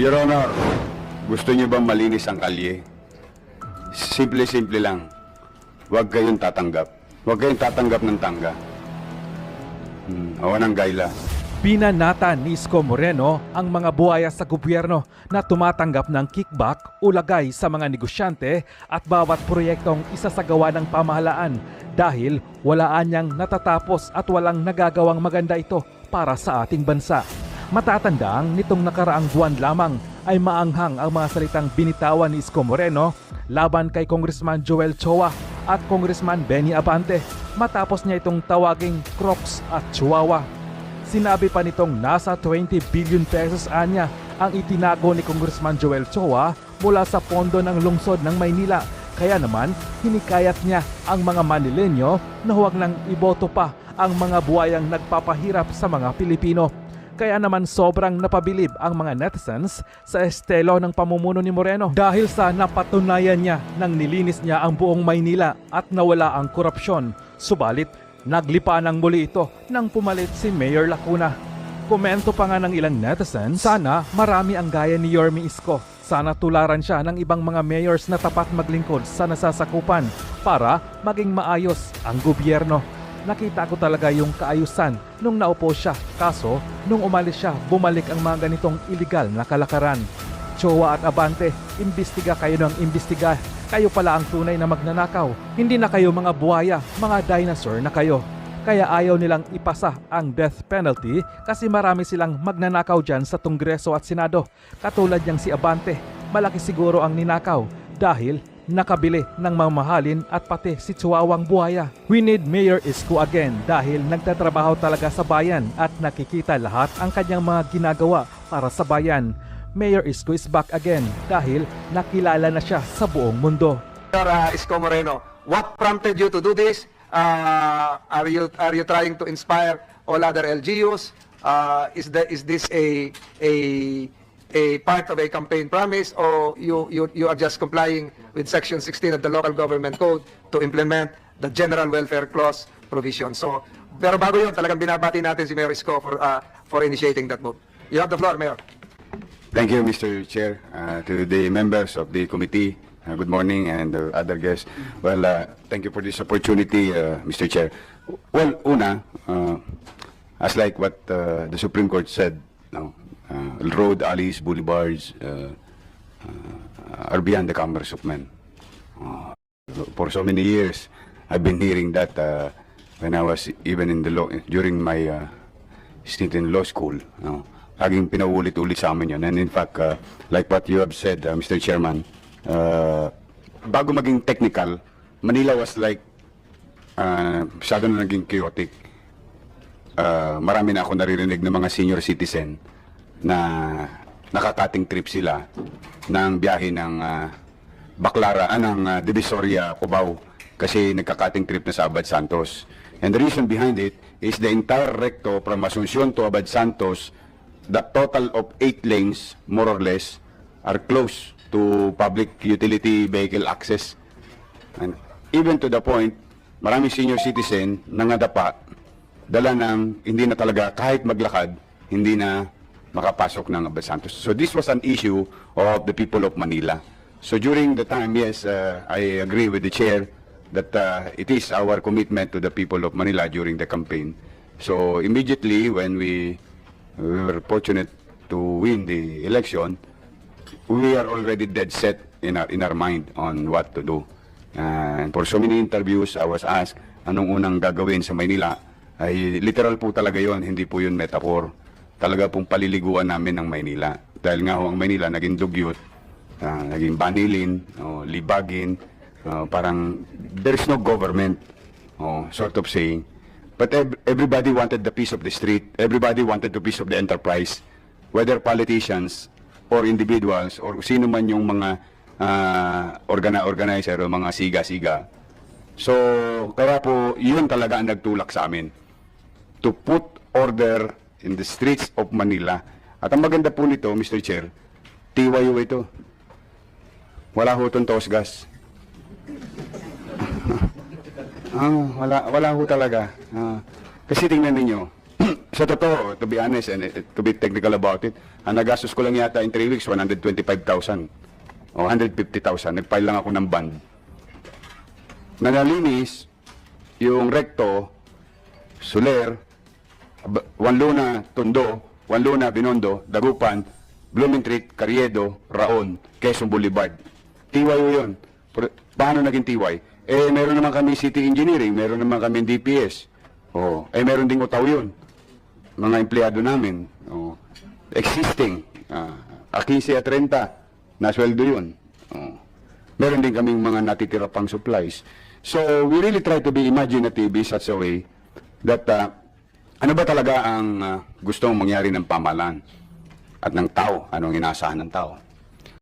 Your Honor, gusto niyo bang malinis ang kalye? Simple-simple lang. Huwag kayong tatanggap. Huwag kayong tatanggap ng tangga. Hmm, awa ng gaila. Binanatan ni Isko Moreno ang mga buhaya sa gobyerno na tumatanggap ng kickback o lagay sa mga negosyante at bawat proyektong isasagawa ng pamahalaan dahil walaan niyang natatapos at walang nagagawang maganda ito para sa ating bansa. Matatandang nitong nakaraang buwan lamang ay maanghang ang mga salitang binitawan ni Isko Moreno laban kay Congressman Joel Choa at Congressman Benny Abante matapos niya itong tawaging Crocs at Chihuahua. Sinabi pa nitong nasa 20 billion pesos anya ang itinago ni Congressman Joel Choa mula sa pondo ng lungsod ng Maynila. Kaya naman, hinikayat niya ang mga Manilenyo na huwag nang iboto pa ang mga buwayang nagpapahirap sa mga Pilipino. Kaya naman sobrang napabilib ang mga netizens sa estelo ng pamumuno ni Moreno dahil sa napatunayan niya nang nilinis niya ang buong Maynila at nawala ang korupsyon. Subalit, naglipa ng muli ito nang pumalit si Mayor Lacuna. Komento pa nga ng ilang netizens, sana marami ang gaya ni Yormi Isko. Sana tularan siya ng ibang mga mayors na tapat maglingkod sa nasasakupan para maging maayos ang gobyerno. Nakita ko talaga yung kaayusan nung naupo siya. Kaso, nung umalis siya, bumalik ang mga ganitong iligal na kalakaran. Chowa at Abante, imbestiga kayo ng imbestiga. Kayo pala ang tunay na magnanakaw. Hindi na kayo mga buhaya, mga dinosaur na kayo. Kaya ayaw nilang ipasa ang death penalty kasi marami silang magnanakaw dyan sa Kongreso at Senado. Katulad niyang si Abante, malaki siguro ang ninakaw dahil nakabili ng mamahalin at pati si Chihuahuang buhaya. We need Mayor Isko again dahil nagtatrabaho talaga sa bayan at nakikita lahat ang kanyang mga ginagawa para sa bayan. Mayor Isko is back again dahil nakilala na siya sa buong mundo. Sir uh, Isko Moreno, what prompted you to do this? Uh, are you are you trying to inspire all other LGUs? Uh, is that is this a a a part of a campaign promise or you you you are just complying with section 16 of the local government code to implement the general welfare clause provision. So, pero bago 'yun, talagang binabati natin si Mayor Isko for uh, for initiating that move. You have the floor, Mayor. Thank you, Mr. Chair, uh, to the members of the committee. Uh, good morning, and uh, other guests. Well, uh, thank you for this opportunity, uh, Mr. Chair. Well, una, uh, as like what uh, the Supreme Court said, no, road, alleys, boulevards uh, uh, are beyond the commerce of men. Uh, for so many years, I've been hearing that uh, when I was even in the law, during my uh, stint in law school. No? Laging pinaulit-ulit sa amin yun. And in fact, uh, like what you have said, uh, Mr. Chairman, uh, bago maging technical, Manila was like, uh, masyado na naging chaotic. Uh, marami na ako naririnig ng mga senior citizen na nakakating trip sila ng biyahe ng uh, Baclara, ah, ng uh, Divisoria, Cubao kasi nagkakating trip na sa Abad Santos. And the reason behind it is the entire recto from Asuncion to Abad Santos, the total of eight lanes, more or less, are close to public utility vehicle access. And even to the point, maraming senior citizen nangadapa, dala ng hindi na talaga kahit maglakad, hindi na makapasok ng Santos. So this was an issue of the people of Manila. So during the time, yes, uh, I agree with the chair that uh, it is our commitment to the people of Manila during the campaign. So immediately when we, we were fortunate to win the election, we are already dead set in our, in our mind on what to do. and for so many interviews, I was asked, anong unang gagawin sa Maynila? Ay literal po talaga yon hindi po yun metaphor. Talaga pong paliliguan namin ng Maynila. Dahil nga ho ang Maynila naging dugyot, ah, naging banilin, oh, libagin, oh, parang there's no government, oh, sort of saying. But ev- everybody wanted the peace of the street. Everybody wanted the peace of the enterprise. Whether politicians or individuals or sino man yung mga ah, organa organizer o mga siga-siga. So, kaya po, yun talaga ang nagtulak sa amin. To put order in the streets of Manila. At ang maganda po nito, Mr. Chair, TYO ito. Wala ho itong gas. ah, wala, wala ho talaga. Ah, kasi tingnan ninyo, Sa totoo, to be honest and eh, to be technical about it, ang nagastos ko lang yata in 3 weeks, 125,000 o 150,000. Nag-file lang ako ng bond. Nanalinis yung recto, Soler, Wanluna, Tondo, Wanluna, Binondo, Dagupan, Blumentritt, Carriedo, Raon, Quezon Boulevard. TYO yun. Paano naging TY? Eh, meron naman kami city engineering, meron naman kami DPS. Oh, eh, meron ding utaw yun. Mga empleyado namin. Oh, existing. Ah, a 15 at 30, nasweldo yun. Oh. Meron din kaming mga natitira pang supplies. So, we really try to be imaginative in such a way that ah, ano ba talaga ang ah, gustong mangyari ng pamahalaan at ng tao? Anong inaasahan ng tao?